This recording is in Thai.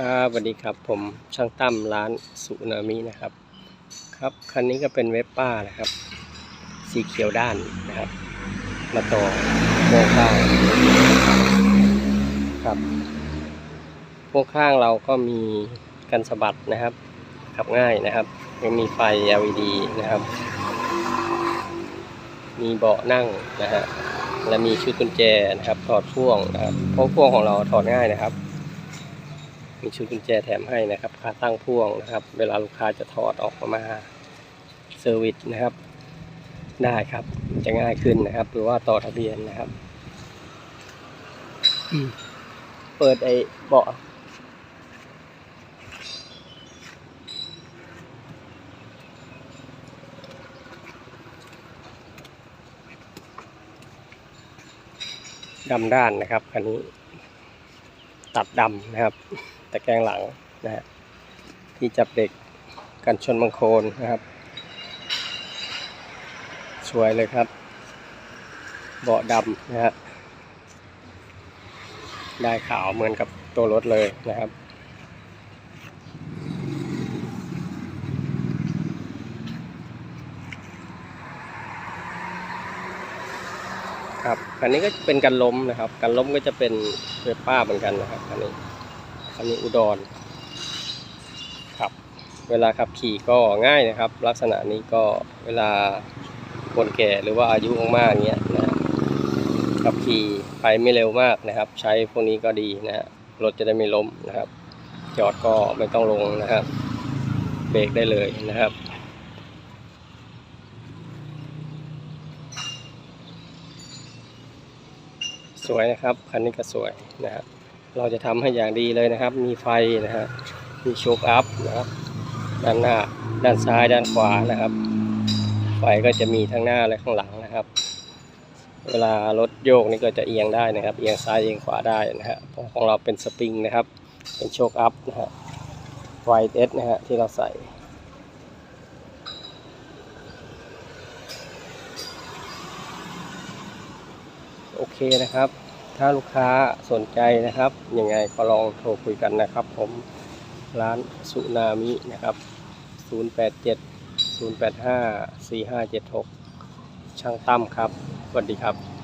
ครับสวัสดีครับผมช่างตั้มร้านสุนามินะครับ ครับคันนี้ก็เป็นเวสป้านะครับ สีเขียวด้านนะครับ มาต่อโพ่วงข้างครับพ่วงข้างเราก็มีกันสะบัดนะครับ ขับง่ายนะครับ ยังมีไฟ LED นะครับ มีเบาะนั่งนะฮะและมีชุดกุญแจนะครับถอดพ่วงนะครับเพราะพ่วงของเราถอดง่ายนะครับ มีชุดกุญแจแถมให้นะครับขาตั้งพ่วงนะครับ เวลาลูกค้าจะถอดออกมาเซอร์วิสนะครับ ได้ครับจะง่ายขึ้นนะครับ หรือว่าต่อทะเบียนนะครับ เปิดไอ้เบาะดำด้านนะครับคันนี้ตัดดำนะครับ ตะแกรงหลังนะฮะที่จับเด็กกันชนบังโคลนนะครับ สวยเลยครับ เบาะดำนะฮะได้ขาวเหมือนกับตัวรถเลยนะครับครับอันนี้ก็จะเป็นกันล้มนะครับ กันล้มก็จะเป็นเวสป้าเหมือนกันนะครับอันนี้ อันนี้อุดรครับ เวลาขับขี่ก็ง่ายนะครับ ลักษณะนี้ก็เวลาคนแก่หรือว่าอายุมากๆอย่างเงี้ยนะขับขี่ไปไม่เร็วมากนะครับ ใช้พวกนี้ก็ดีนะฮะรถจะได้ไม่ล้มนะครับ จอดก็ไม่ต้องลงนะครับ เบรกได้เลยนะครับสวยนะครับ คันนี้ก็สวยนะครับ เราจะทำให้อย่างดีเลยนะครับ มีไฟนะฮะมีโชคอัพนะครับ ด้านหน้า ด้านซ้าย ด้านขวานะครับ ไฟก็จะมีทั้งหน้าและข้างหลังนะครับ เวลารถโยกนี่ก็จะเอียงได้นะครับ เอียงซ้ายเอียงขวาได้นะฮะของเราเป็นสปริงนะครับ เป็นโชคอัพนะฮะ ไฟเอสนะฮะที่เราใส่โอเคนะครับ ถ้าลูกค้าสนใจนะครับ ยังไงก็ลองโทรคุยกันนะครับ ผมร้านสุนามินะครับ 087 085 4576 ช่างตั้มครับสวัสดีครับ